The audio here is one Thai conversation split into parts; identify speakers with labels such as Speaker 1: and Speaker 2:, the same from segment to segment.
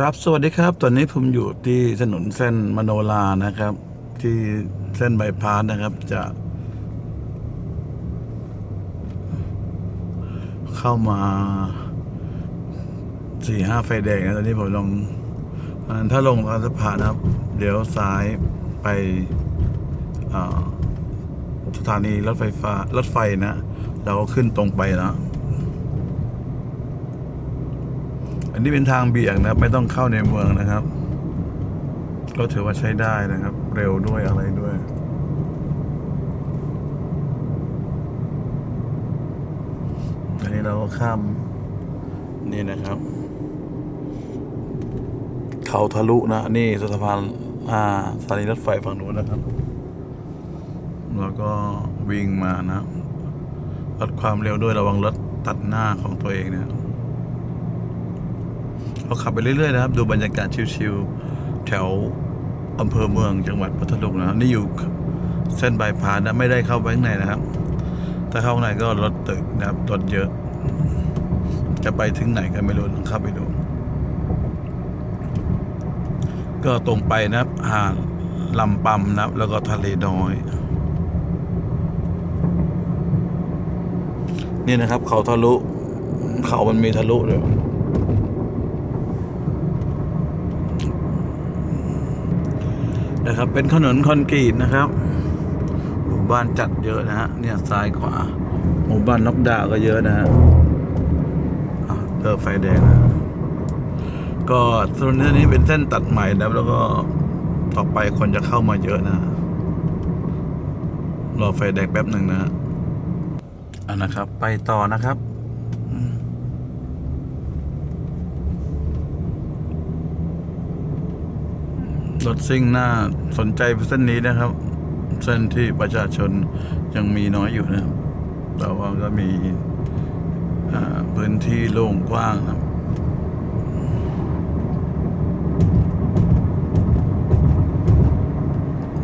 Speaker 1: ครับสวัสดีครับ ตอนนี้ผมอยู่ที่ถนนเส้นมโนรานะครับ ที่เส้นใบายพาสนะครับ จะ เข้ามาสี่ห้าไฟแดงนะตอนนี้ผมลงอ่าถ้าลงรัฐพานนะครับ เดี๋ยวซ้ายไปสถานีรถไฟฟ้ารถไฟนะแล้วก็ขึ้นตรงไปนะ อันนี้เป็นทางเบี่ยงนะครับ ไม่ต้องเข้าในเมืองนะครับ ก็ถือว่าใช้ได้นะครับ เร็วด้วยอะไรด้วยอันนี้เราก็ข้ามนี่นะครับ เขาทะลุนะ นี่สะพานอ่าสถานีรถไฟฝั่งนู้นนะครับ แล้วก็วิ่งมานะลดความเร็วด้วยระวังรถตัดหน้าของตัวเองเนี่ย เราขับไปเรื่อยๆนะครับ ดูบรรยากาศชิวๆแถวอำเภอเมืองจังหวัดพัทลุงนะครับ นี่อยู่เส้นบายพาสนะไม่ได้เข้าไปข้างในนะครับ ถ้าเข้าข้างในก็รถตึกนะครับรถเยอะ จะไปถึงไหนก็ไม่รู้ต้องข้าไปดู ก็ตรงไปนะครับหาดลำปำนะครับ แล้วก็ทะเลน้อยนี่นะครับ เขาทะลุ เขามันมีทะลุเลย นะครับ เป็นถนนคอนกรีตนะครับหมู่บ้านจัดเยอะนะฮะเนี่ยซ้ายขวาหมู่บ้านนกดาวก็เยอะนะฮะเจอไฟแดงนะก็ถนนเส้นนี้เป็นเส้นตัดใหม่นะแล้วก็ต่อไปคนจะเข้ามาเยอะนะรอไฟแดงแป๊บหนึ่งนะอะนะครับ ไปต่อนะครับ รถซิ่งหน้าสนใจเส้นนี้นะครับ เส้นที่ประชาชนยังมีน้อยอยู่นะครับแต่ว่าก็มีพื้นที่โล่งกว้างครับ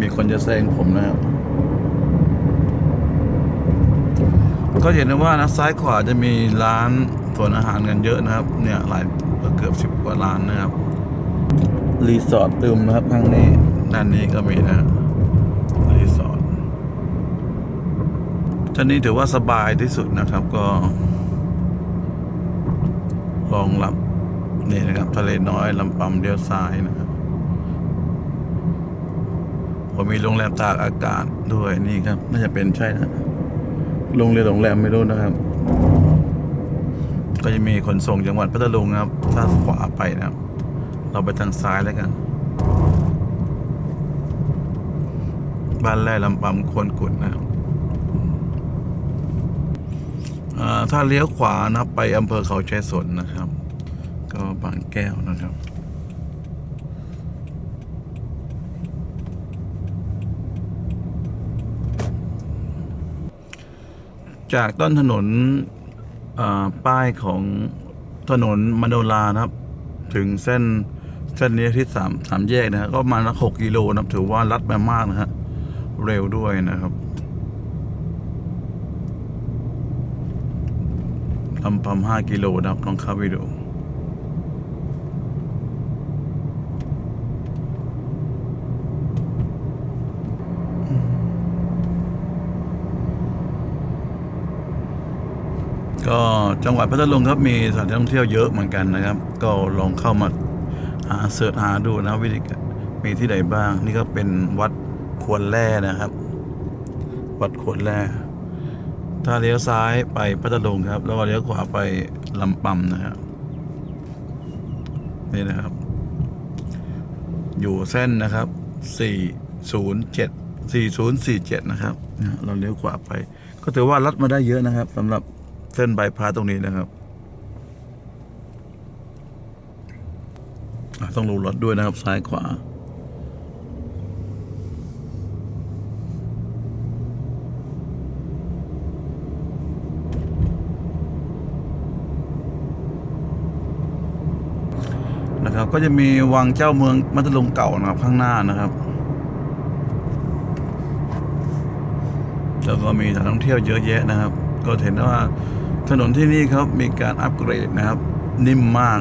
Speaker 1: มีคนจะแซงผมนะครับ ก็เห็นได้ว่านะซ้ายขวาจะมีร้านส่วนอาหารกันเยอะนะครับ เนี่ยหลายเกือบสิบกว่าร้านนะครับ รีสอร์ทตึมนะครับข้างนี้ด้านนี้ก็มีนะรีสอร์ทท่านนี้ถือว่าสบายที่สุดนะครับก็รองรับนี่นะครับ ทะเลน้อยลำปำเลี้ยวซ้ายนะครับผมมีโรงแรมตากอากาศด้วยนี่ครับ น่าจะเป็นใช่นะโรงเรียนโรงแรมไม่รู้นะครับ ก็จะมีขนส่งจังหวัดพัทลุงนะครับถ้าขวาไปนะครับ เราไปทางซ้ายแล้วกัน บ้านแร่ลำปำควนกุดนะครับอ่าถ้าเลี้ยวขวานะไปอำเภอเขาชัยสนนะครับ ก็บางแก้วนะครับจากต้นถนนอ่าป้ายของถนนมโนรานะครับ ถึงเส้น เส้นนี้ที่สามสามแยกนะฮะก็มาณหกกิโลนะถือว่าลัดไปมากนะฮะเร็วด้วยนะครับลำพัมห้ากิโลนะครับลองเข้าไปดูก็จังหวัดพัทลุงครับมีสถานที่ท่องเที่ยวเยอะเหมือนกันนะครับ ก็ลองเข้ามา หาเสิร์ชหาดูนะวิธีมีที่ไหนบ้าง นี่ก็เป็นวัดควรแร่นะครับ วัดควรแร่ถ้าเลี้ยวซ้ายไปพัทลุงครับ แล้วก็เลี้ยวขวาไปลำปำนะครับนี่นะครับ อยู่เส้นนะครับ 407 4047 นะครับ เราเลี้ยวขวาไป ก็ถือว่าลัดมาได้เยอะนะครับสำหรับเส้นบายพาตรงนี้นะครับอะ ต้องรู้รถด้วยนะครับ ซ้ายขวา นะครับ ก็จะมีวังเจ้าเมืองมัตลุงเก่านะครับ ข้างหน้านะครับแล้วก็มีสถานท่องเที่ยวเยอะแยะนะครับ ก็เห็นได้ว่าถนนที่นี่ครับมีการอัปเกรดนะครับ นิ่มมาก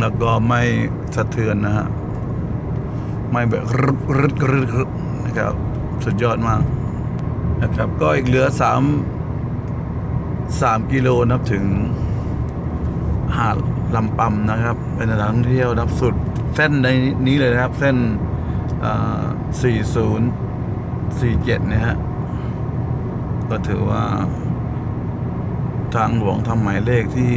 Speaker 1: แล้วก็ไม่สะเทือนนะฮะ ไม่แบบรึดรึดรึดนะครับ สุดยอดมากนะครับ ก็อีกเหลือสามสามกิโลนับถึงหาดลำปำนะครับ เป็นสถานท่องเที่ยวนับสุดเส้นในนี้เลยนะครับ เส้นสี่ศูนย์สี่เนี่ยฮะ ก็ถือว่า ทางหลวงทำหมายเลขที่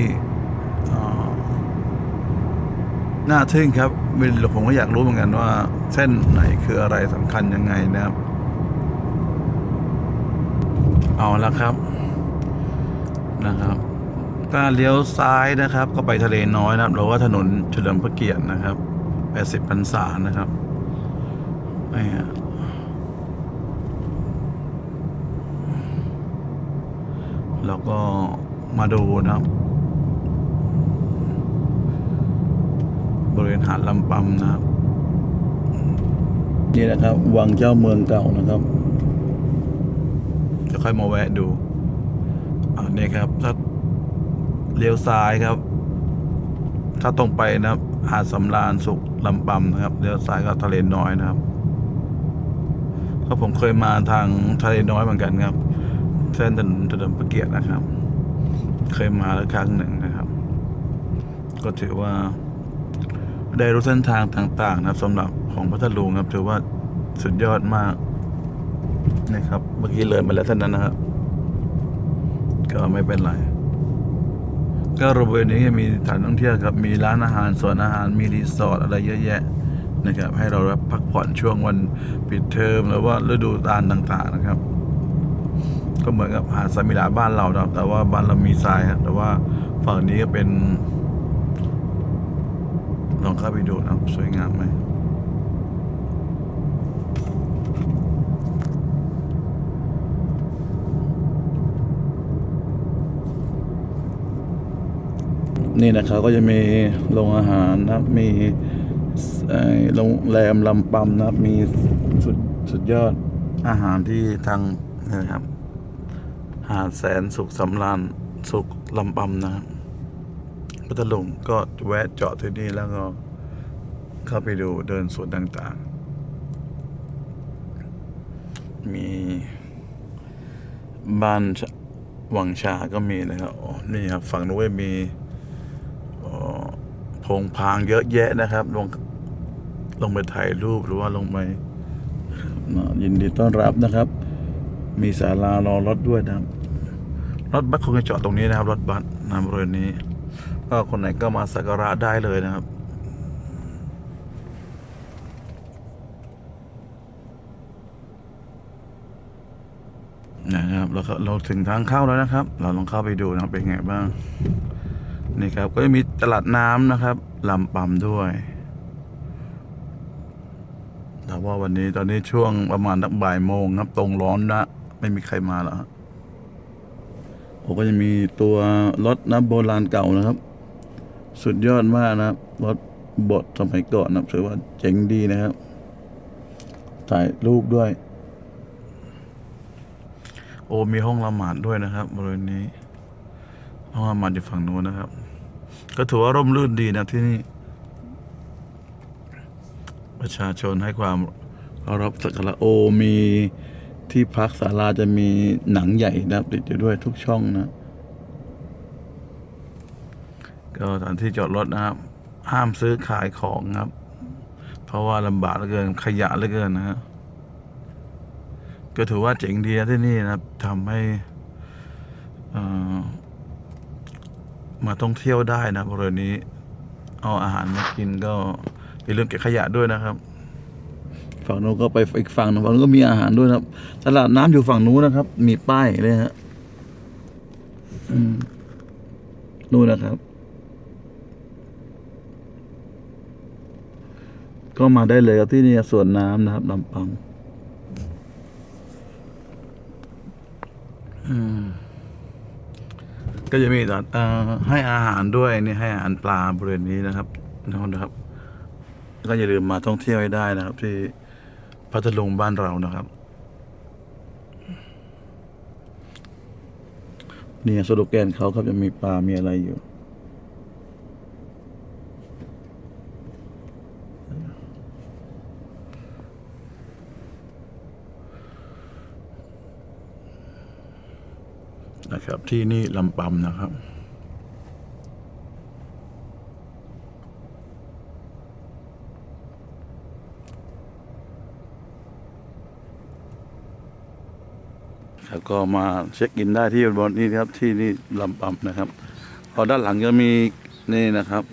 Speaker 1: น่าทึ่งครับผมก็อยากรู้เหมือนกันว่า เส้นไหนคืออะไรสำคัญยังไงนะครับ เอาละครับนะครับก็เลี้ยวซ้ายนะครับ ก็ไปทะเลน้อยนะครับหรือว่าถนนเฉลิมพระเกียรตินะครับ80พรรษานะครับนี่ฮะแล้วก็มาดูนะครับ บริเวณหาดลำปำนะครับ นี่นะครับ วังเจ้าเมืองเก่านะครับ จะค่อยมาแวะดูอ่านี่ครับถ้าเลี้ยวซ้ายครับ ถ้าตรงไปนะครับ หาดสำราญสุขลำปำนะครับเลี้ยวซ้ายก็ทะเลน้อยนะครับก็ผมเคยมาทางทะเลน้อยเหมือนกันครับ เส้นถนนถนนประเกียรตินะครับ เคยมาแล้วครั้งหนึ่งนะครับ ก็ถือว่า ได้รู้เส้นทางต่าง ๆ นะครับสำหรับของพัทลุงครับถือว่าสุดยอดมากนะครับ เมื่อกี้เลยมาแล้วเท่านั้นนะครับ ก็ไม่เป็นไรก็บริเวณนี้มีสถานท่องเที่ยวครับ มีร้านอาหารสวนอาหารมีรีสอร์ทอะไรเยอะแยะนะครับ ให้เรารับพักผ่อนช่วงวันปิดเทอมหรือว่าฤดูกาลต่าง ๆ นะครับ ก็เหมือนกับหาดสมิลาบ้านเราครับแต่ว่าบ้านเรามีทรายครับแต่ว่าฝั่งนี้ก็เป็น ลองเข้าไปดูนะสวยงามไหมนี่นะครับก็จะมีโรงอาหารนะครับมีโรงแรมลำปำนะครับมีสุดสุดยอดอาหารที่ทางนะครับหาดแสนสุขสำราญสุขลำปำนะครับ พัทลุงก็แวะจอดที่นี่แล้วก็เข้าไปดูเดินสวนต่างๆ มีบ้านวังชาก็มีนะครับอ๋อนี่ครับฝั่งนู้นมีอ๋อโพงพางเยอะแยะนะครับ ลงลงไปถ่ายรูปหรือว่าลงไปอ่ายินดีต้อนรับนะครับ มีศาลารอรถด้วยนะครับ รถบัสคงจะจอดตรงนี้นะครับ รถบัสนะบริเวณนี้ ก็คนไหนก็มาสักการะได้เลยนะครับ นะครับเราเราถึงทางเข้าแล้วนะครับ เราลองเข้าไปดูนะเป็นไงบ้าง นี่ครับ ก็จะมีตลาดน้ำนะครับลำปำด้วยแต่ว่าวันนี้ตอนนี้ช่วงประมาณนักบ่ายโมงครับ ตรงร้อนนะไม่มีใครมาแล้วผมก็จะมีตัวรถนะโบราณเก่านะครับ สุดยอดมากนะครับรถบดสมัยก่อนนะถือว่าเจ๋งดีนะครับ ถ่ายรูปด้วย โอ้มีห้องละหมาดด้วยนะครับบริเวณนี้ ห้องละหมาดอยู่ฝั่งนู้นนะครับ ก็ถือว่าร่มรื่นดีนะที่นี่ ประชาชนให้ความเคารพสักการะโอมีที่พักศาลาจะมีหนังใหญ่นับติดอยู่ด้วยทุกช่องนะ ก็สถานที่จอดรถนะครับ ห้ามซื้อขายของครับ เพราะว่าลำบากเหลือเกินขยะเหลือเกินนะฮะก็ถือว่าเจ๋งดีนะที่นี่นะครับทำให้อ่อมาท่องเที่ยวได้นะบริเวณนี้ เอาอาหารมากินก็อย่าลืมเก็บขยะด้วยนะครับ ฝั่งนู้นก็ไปอีกฝั่งหนึงฝั่งนู้นก็มีอาหารด้วยครับ ตลาดน้ำอยู่ฝั่งนู้นนะครับ มีป้ายเลยฮะนู่นนะครับ ก็มาได้เลยครับที่นี่สวนน้ำนะครับลำปังอืมก็จะมีเอ่อให้อาหารด้วยนี่ให้อาหารปลาบริเวณนี้นะครับนะครับ ก็อย่าลืมมาท่องเที่ยวให้ได้นะครับ ที่พัทลุงบ้านเรานะครับ เนี่ยสโลแกนเขาครับจะมีปลา มีอะไรอยู่ ครับที่นี่ลำปำนะครับ แล้วก็มาเช็คอินได้ที่บนนี้ครับที่นี่ลำปำนะครับพอด้านหลังจะมีนี่นะครับ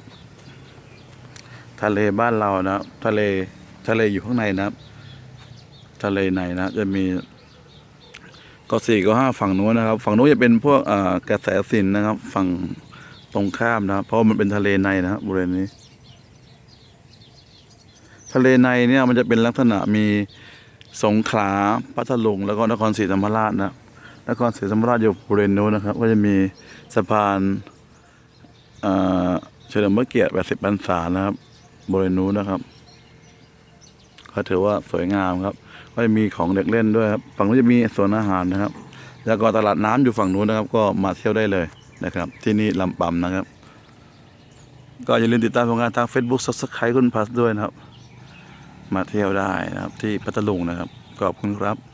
Speaker 1: ทะเลบ้านเรานะทะเลทะเลอยู่ข้างในนะครับ ทะเลในนะจะมี ก็สี่ก็ห้าฝั่งนู้นนะครับ ฝั่งนู้นจะเป็นพวกกระแสสินนะครับ ฝั่งตรงข้ามนะเพราะมันเป็นทะเลในนะครับบริเวณนี้ ทะเลในเนี่ยมันจะเป็นลักษณะมีสงขลาพัทลุงแล้วก็นครศรีธรรมราชนะนครศรีธรรมราชอยู่บริเวณนู้นนะครับ ก็จะมีสะพานเอ่อเฉลิมพระเกียรติ80พรรษานะครับบริเวณนู้นนะครับ ก็ถือว่าสวยงามครับ ก็จะมีของเด็กเล่นด้วยครับ ฝั่งนู้นจะมีสวนอาหารนะครับ แล้วก็ตลาดน้ำอยู่ฝั่งนู้นนะครับ ก็มาเที่ยวได้เลยนะครับ ที่นี่ลำปำนะครับ ก็อย่าลืมติดตามผลงานทาง Facebook Subscribe คุณพัสด้วยนะครับ มาเที่ยวได้นะครับที่พัทลุงนะครับ ขอบคุณครับ